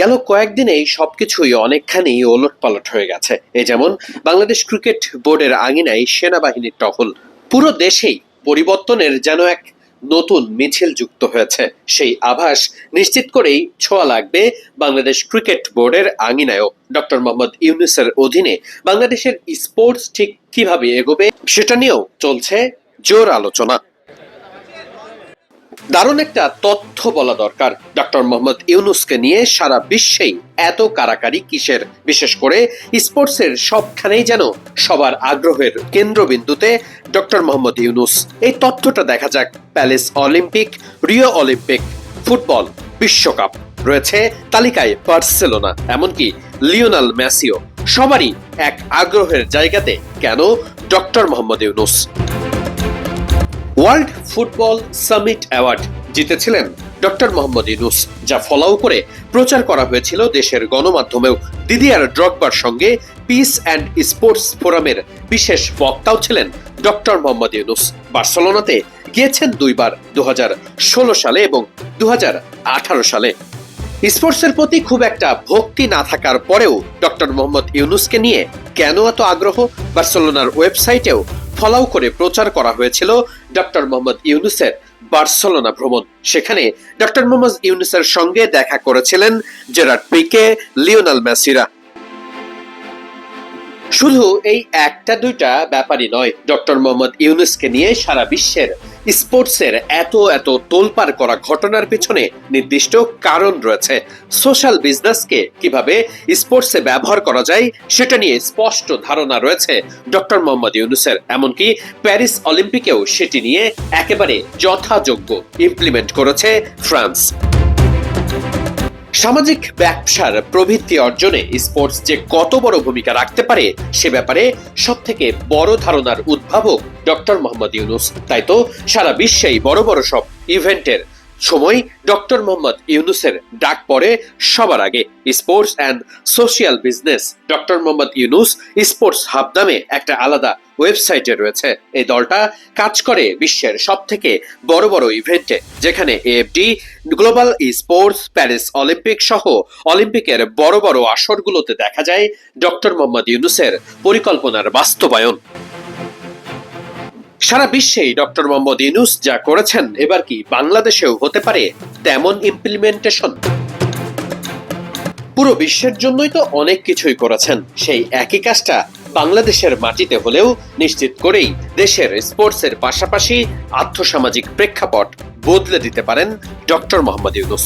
গেল কয়েকদিনেই সবকিছুই অনেকখানি ওলট পালট হয়ে গেছে। এ যেমন বাংলাদেশ ক্রিকেট বোর্ডের আঙিনায় সেনাবাহিনীর টহল। পুরো দেশেই পরিবর্তনের যেন এক নতুন মিছিল যুক্ত হয়েছে। সেই আভাস নিশ্চিত করেই ছোঁয়া লাগবে বাংলাদেশ ক্রিকেট বোর্ডের আঙিনায়ও। ডক্টর মোহাম্মদ ইউনুসের অধীনে বাংলাদেশের স্পোর্টস ঠিক কীভাবে এগোবে, সেটা নিয়েও চলছে জোর আলোচনা। দারুণ একটা তথ্য বলা দরকার। ডক্টর মোহাম্মদ ইউনুসকে নিয়ে সারা বিশ্বেই এত কারাকারি কিসের? বিশেষ করে স্পোর্টসের সবখানেই যেন সবার আগ্রহের কেন্দ্রবিন্দুতে ডক্টর মোহাম্মদ ইউনুস। এই তথ্যটা দেখা যাক। প্যালেস অলিম্পিক, রিও অলিম্পিক, ফুটবল, বিশ্বকাপ রয়েছে তালিকায় বার্সেলোনা, এমনকি লিওনাল মেসিও। সবারই এক আগ্রহের জায়গাতে কেন doctor Muhammad Yunus? World football summit award জিতেছিলেন ডক্টর মোহাম্মদ ইউনুস, যা ফলাও করে প্রচার করা হয়েছিল দেশের গণমাধ্যমেও। দিদিয়ার ড্রগবার সঙ্গে পিস অ্যান্ড স্পোর্টস ফোরামের বিশেষ বক্তাও ছিলেন ডক্টর মোহাম্মদ ইউনুস। বার্সেলোনাতে গিয়েছেন দুইবার দু হাজার ষোলো সালে এবং দু হাজার আঠারো সালে। স্পোর্টসের প্রতি খুব একটা ভক্তি না থাকার পরেও ডক্টর মোহাম্মদ ইউনুসকে নিয়ে কেন এত আগ্রহ? বার্সেলোনার ওয়েবসাইটেও ফলাও করে প্রচার করা হয়েছিল ডক্টর মোহাম্মদ ইউনুসের বার্সেলোনা ভ্রমণ। সেখানে ডক্টর মোহাম্মদ ইউনুসের সঙ্গে দেখা করেছিলেন জেরার্ড পিকে, লিওনাল মেসিরা। শুধু এই একটা, দুইটা ব্যাপারই নয়, ডক্টর মোহাম্মদ ইউনুসকে নিয়ে সারা বিশ্বের স্পোর্টসের এত এত তোলপার করা ঘটনার পিছনে নির্দিষ্ট কারণ রয়েছে। সোশ্যাল বিজনেসকে কীভাবে স্পোর্টসে ব্যবহার করা যায়, সেটা নিয়ে স্পষ্ট ধারণা রয়েছে ডক্টর মোহাম্মদ ইউনুসের। এমনকি প্যারিস অলিম্পিকেও সেটি নিয়ে একেবারে যথাযোগ্য ইমপ্লিমেন্ট করেছে ফ্রান্স। সামাজিক ব্যবসার প্রবৃত্তি অর্জনে স্পোর্টস যে কত বড় ভূমিকা রাখতে পারে, সে ব্যাপারে সব থেকে বড় ধারণার উদ্ভাবক ডক্টর মোহাম্মদ ইউনুস। তাই তো সারা বিশ্বেই বড় বড় সব ইভেন্টের সময় ডক্টর মোহাম্মদ ইউনুসের ডাক পড়ে সবার আগে। Sports and social business. Doctor Muhammad Yunus sports hub নামে একটা আলাদা ওয়েবসাইটে রয়েছে। এই দলটা কাজ করে বিশ্বের সব থেকে বড় বড় ইভেন্টে, যেখানে AFD, global sports, Paris Olympic সহ অলিম্পিকের বড় বড় আসরগুলোতে দেখা যায় ডক্টর মোহাম্মদ ইউনুসের পরিকল্পনার বাস্তবায়ন। সারা বিশ্বেই ডক্টর মোহাম্মদ ইউনুস যা করেছেন এবার কি বাংলাদেশেও হতে পারে তেমন ইমপ্লিমেন্টেশন পুরো বিশ্বের জন্যই তো অনেক কিছুই করেছেন। সেই একই কাজটা বাংলাদেশের মাটিতে হলেও নিশ্চিত করেই দেশের স্পোর্টসের পাশাপাশি আর্থসামাজিক প্রেক্ষাপট বদলে দিতে পারেন ডক্টর মোহাম্মদ ইউনুস।